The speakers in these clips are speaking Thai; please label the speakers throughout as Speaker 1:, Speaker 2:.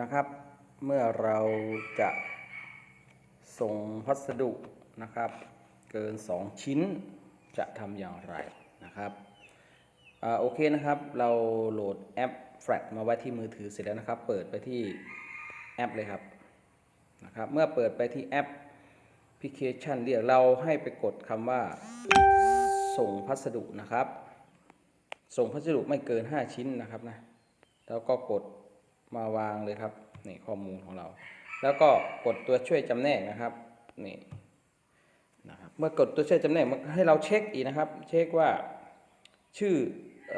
Speaker 1: นะครับ เมื่อเราจะส่งพัสดุนะครับ เกิน 2 ชิ้นจะทำอย่างไรนะครับอ่าโอเคนะครับ เราโหลดแอป Flat มาไว้ที่มือถือเสร็จแล้วนะครับ เปิดไปที่แอปเลยครับนะครับ เมื่อเปิดไปที่แอปพลิเคชันเรียกเราให้ไปกดคำว่า ส่งพัสดุนะครับ ส่งพัสดุไม่เกิน 5 ชิ้นนะครับนะแล้วก็กด มาวางเลยครับนี่ข้อมูลของเรา แล้วก็กดตัวช่วยจำแนกนะครับนี่นะครับเมื่อกดตัวช่วยจำแนกมันให้เราเช็คอีกนะครับ เช็คว่าชื่ออ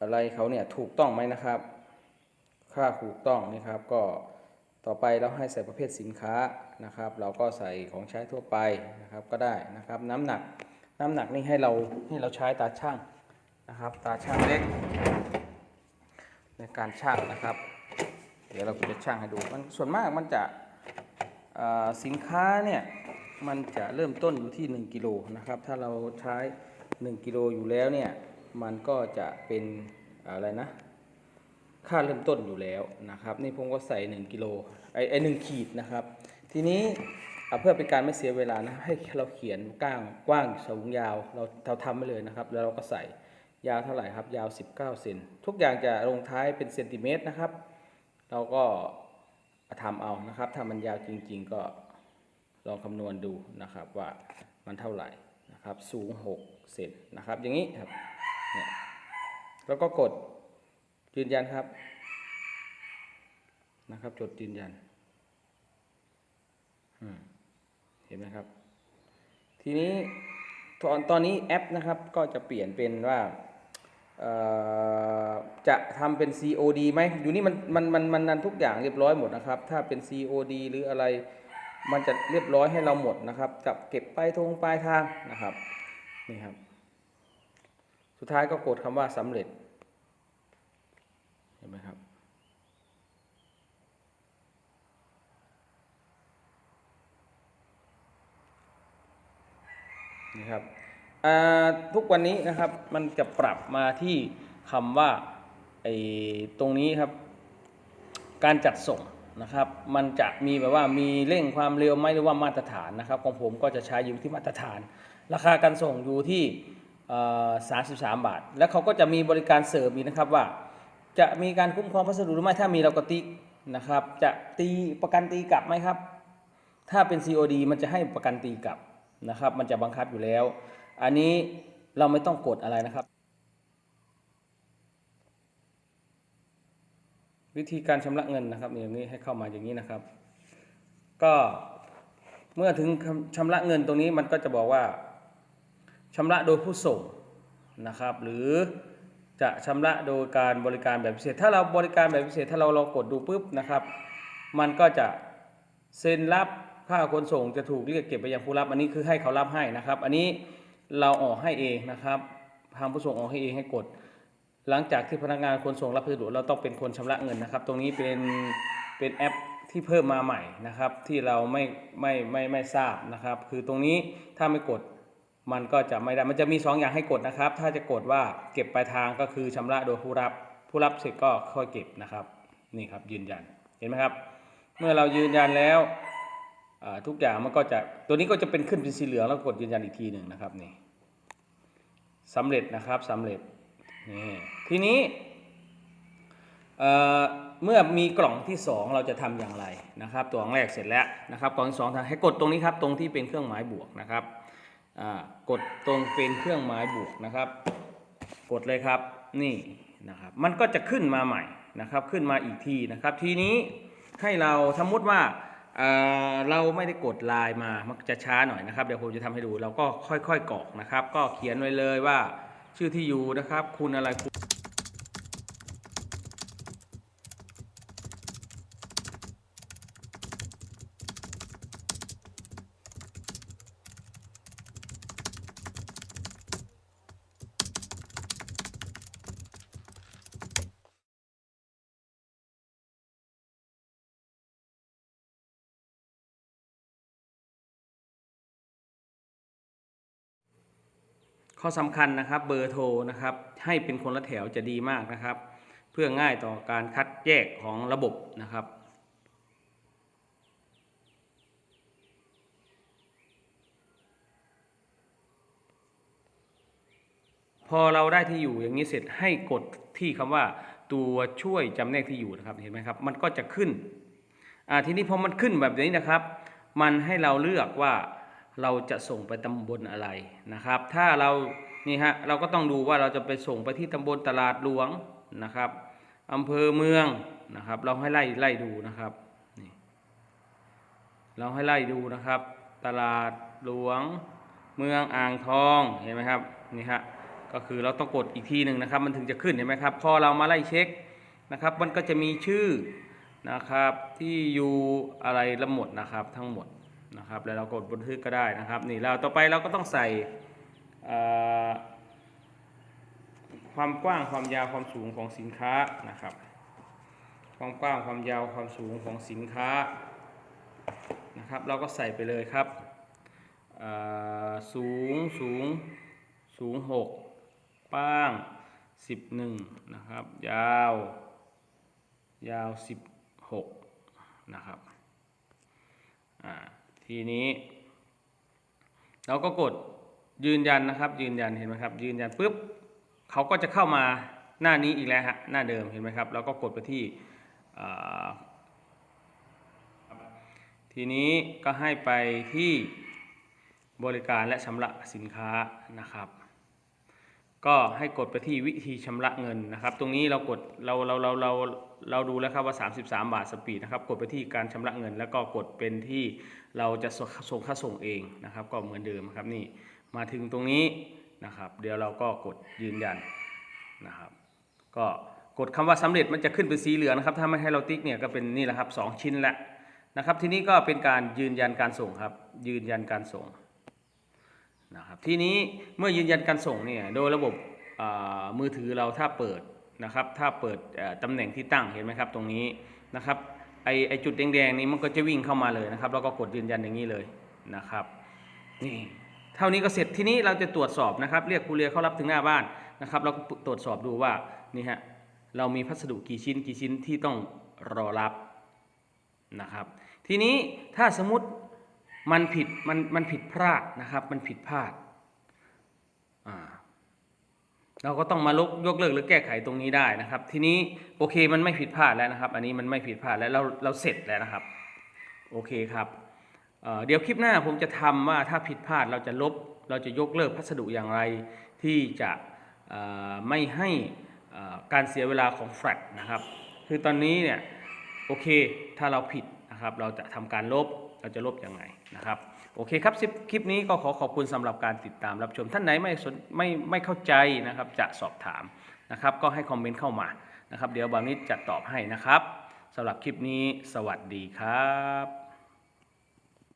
Speaker 1: อะไรเขาเนี่ยถูกต้องไหมนะครับ ค่าถูกต้องนี่ครับ ก็ต่อไปเราให้ใส่ประเภทสินค้านะครับ เราก็ใส่ของใช้ทั่วไปนะครับก็ได้นะครับ น้ำหนักน้ำหนักนี่ให้เราให้เราใช้ตาช่างนะครับ ตาช่างเล็ก ในการช่างนะครับ เดี๋ยวเราจะช่างให้ดูมันส่วนมากมันจะสินค้าเนี่ยมันจะเริ่มต้นอยู่ที่ 1กิโลนะครับถ้าเราใช้ 1กิโลอยู่แล้วเนี่ยมันก็จะเป็นอะไรนะค่าเริ่มต้นอยู่แล้วนะครับ นี่ผมก็ใส่ 1กิโลไอไอหนึ่งขีดนะครับ ทีนี้เพื่อเป็นการไม่เสียเวลานะให้เราเขียนก้างกว้างสูงยาว เราเราทำไปเลยนะครับ แล้วเราก็ใส่ ยาวเท่าไหร่ครับ ยาว 19เซนทุกอย่างจะลงท้ายเป็นเซนติเมตรนะครับ เราก็ทำเอานะครับ ถ้ามันยาวจริง ๆ ก็ลองคำนวณดูนะครับว่ามันเท่าไหร่นะครับสูง6เซนนะครับ อย่างนี้ครับเนี่ยแล้วก็กดยืนยันครับนะครับ จดยืนยันเห็นไหมครับ ทีนี้ตอนตอนนี้แอปนะครับก็จะเปลี่ยนเป็นว่า จะทำเป็น COD ไหมอยู่นี่มันมันมันมันนันทุกอย่างเรียบร้อยหมดนะครับ ถ้าเป็น COD หรืออะไร มันจะเรียบร้อยให้เราหมดนะครับกับเก็บไปลายทงปลายทางนะครับนี่ครับ สุดท้ายก็กดคำว่าสำเร็จเห็นไหมครับนี่ครับ ทุกวันนี้นะครับมันจะปรับมาที่คำว่าไอ้ตรงนี้ครับ การจัดส่งนะครับ มันจะมีแบบว่ามีเร่งความเร็วไหมหรือว่ามาตรฐานนะครับ ของผมก็จะใช้อยู่ที่มาตรฐาน ราคาการส่งอยู่ที่สามสิบสามบาท แล้วเขาก็จะมีบริการเสริมอีกนะครับว่า จะมีการคุ้มครองพัสดุหรือไม่ถ้ามีเราก็ติ๊กนะครับ จะตีประกันตีกลับไหมครับ ถ้าเป็น COD มันจะให้ประกันตีกลับนะครับ มันจะบังคับอยู่แล้ว อันนี้เราไม่ต้องกดอะไรนะครับ วิธีการชำระเงินนะครับอย่างนี้ให้เข้ามาอย่างนี้นะครับ ก็เมื่อถึงชำระเงินตรงนี้มันก็จะบอกว่าชำระโดยผู้ส่งนะครับ หรือจะชำระโดยการบริการแบบพิเศษ ถ้าเราบริการแบบพิเศษ ถ้าเราเรากดดูปุ๊บนะครับ มันก็จะเซ็นรับค่าขนส่งจะถูกเรียกเก็บไปยังผู้รับ อันนี้คือให้เขารับให้นะครับ อันนี้ เราออกให้เองนะครับทางผู้ส่งออกให้เองให้กด หลังจากที่พนักงานขนส่งรับพัสดุเราต้องเป็นคนชำระเงินนะครับ ตรงนี้เป็นเป็นแอปที่เพิ่มมาใหม่นะครับ ที่เราไม่ไม่ไม่ไม่ทราบนะครับ คือตรงนี้ถ้าไม่กดมันก็จะไม่ได้ มันจะมี 2 อย่างให้กดนะครับ ถ้าจะกดว่าเก็บปลายทางก็คือชำระโดยผู้รับ ผู้รับเสร็จก็ค่อยเก็บนะครับ นี่ครับยืนยัน เห็นไหมครับ เมื่อเรายืนยันแล้ว ทุกอย่างมันก็จะตัวนี้ก็จะเป็นขึ้นเป็นสีเหลืองแล้วกดยืนยันอีกทีหนึ่งนะครับนี่สำเร็จนะครับสำเร็จนี่ทีนี้เมื่อมีกล่องที่ 2 เราจะทำอย่างไรนะครับ ตัวแรกเสร็จแล้วนะครับกล่องที่สองทำให้กดตรงนี้ครับตรงที่เป็นเครื่องหมายบวกนะครับกดตรงเป็นเครื่องหมายบวกนะครับ กดเลยครับนี่นะครับมันก็จะขึ้นมาใหม่นะครับ ขึ้นมาอีกทีนะครับ ทีนี้ให้เราสมมติว่า เราไม่ได้กดไลน์มา มันจะช้าหน่อยนะครับ เดี๋ยวผมจะทำให้ดู เราก็ค่อยๆกรอกนะครับ ก็เขียนไว้เลยว่าชื่อที่อยู่นะครับ คุณอะไรคุณ ข้อสำคัญนะครับเบอร์โทรนะครับให้เป็นคนละแถวจะดีมากนะครับ เพื่อง่ายต่อการคัดแยกของระบบนะครับพอเราได้ที่อยู่อย่างนี้เสร็จให้กดที่คำว่าตัวช่วยจำแนกที่อยู่นะครับเห็นไหมครับ มันก็จะขึ้นอ่าทีนี้พอมันขึ้นแบบนี้นะครับ มันให้เราเลือกว่า เราจะส่งไปตำบลอะไรนะครับ ถ้าเรานี่ฮะเราก็ต้องดูว่าเราจะไปส่งไปที่ตำบลตลาดหลวงนะครับอำเภอเมืองนะครับ เราให้ไล่ไล่ดูนะครับนี่เราให้ไล่ดูนะครับ ตลาดหลวง เมืองอ่างทองเห็นไหมครับนี่ฮะก็คือเราต้องกดอีกทีหนึ่งนะครับ มันถึงจะขึ้นเห็นไหมครับพอเรามาไล่เช็คนะครับ มันก็จะมีชื่อนะครับที่อยู่อะไรละหมดนะครับทั้งหมด นะครับ แล้วเรากดบันทึกก็ได้นะครับ นี่เราต่อไปเราก็ต้องใส่ความกว้างความยาวความสูงของสินค้านะครับ ความกว้างความยาวความสูงของสินค้านะครับ เราก็ใส่ไปเลยครับสูงสูงสูงหกป้างสิบหนึ่งนะครับ ยาว ยาวสิบหกนะครับ อ่า ทีนี้ เราก็กดยืนยันนะครับ ยืนยันเห็นไหมครับ ยืนยันปุ๊บเขาก็จะเข้ามาหน้านี้อีกแล้วฮะหน้าเดิมเห็นไหมครับเราก็กดไปที่ทีนี้ก็ให้ไปที่บริการและชำระสินค้านะครับ ก็ให้กดไปที่วิธีชำระเงินนะครับ ตรงนี้เรากดเราเราเราเรา เราดูแล้วครับว่า 33 บาทสปีดนะครับกดไปที่การชำระเงิน แล้วก็กดเป็นที่เราจะส่งค่าส่งเองนะครับ ก็เหมือนเดิมครับนี่มาถึงตรงนี้นะครับ เดี๋ยวเราก็กดยืนยันนะครับ ก็กดคำว่าสำเร็จมันจะขึ้นเป็นสีเหลืองนะครับ ถ้าไม่ให้เราติ๊กเนี่ยก็เป็นนี่แหละครับสองชิ้นละนะครับ ทีนี้ก็เป็นการยืนยันการส่งครับ ยืนยันการส่งนะครับ ทีนี้เมื่อยืนยันการส่งเนี่ยโดยระบบมือถือเราถ้าเปิด นะครับ ถ้าเปิดตำแหน่งที่ตั้งเห็นไหมครับ ตรงนี้นะครับไอไอจุดแดงๆนี้มันก็จะวิ่งเข้ามาเลยนะครับ แล้วก็กดยืนยันอย่างนี้เลยนะครับนี่เท่านี้ก็เสร็จทีนี้เราจะตรวจสอบนะครับ เรียกคูเรียเข้ารับถึงหน้าบ้านนะครับเราก็ตรวจสอบดูว่านี่ฮะเรามีพัสดุกี่ชิ้นกี่ชิ้นที่ต้องรอรับนะครับ ทีนี้ถ้าสมมติมันผิดมันมันผิดพลาดนะครับ มันผิดพลาดอ่า เราก็ต้องมาลกยกเลิกหรือแก้ไขตรงนี้ได้นะครับ ทีนี้โอเคมันไม่ผิดพลาดแล้วนะครับ อันนี้มันไม่ผิดพลาดแล้วเราเราเสร็จแล้วนะครับ โอเคครับเเดี๋ยวคลิปหน้าผมจะทำว่าถ้าผิดพลาดเราจะลบเราจะยกเลิกพัสดุอย่างไรที่จะไม่ให้การเสียเวลาของแฟลชนะครับ คือตอนนี้เนี่ยโอเคถ้าเราผิดนะครับ เราจะทำการลบ เราจะลบยังไงนะครับโอเคครับคลิปนี้ก็ขอขอบคุณสำหรับการติดตามรับชม ท่านไหนไม่สนไม่ไม่เข้าใจนะครับจะสอบถามนะครับ ก็ให้คอมเมนต์เข้ามานะครับ เดี๋ยวบางนิดจะตอบให้นะครับสำหรับคลิปนี้สวัสดีครับ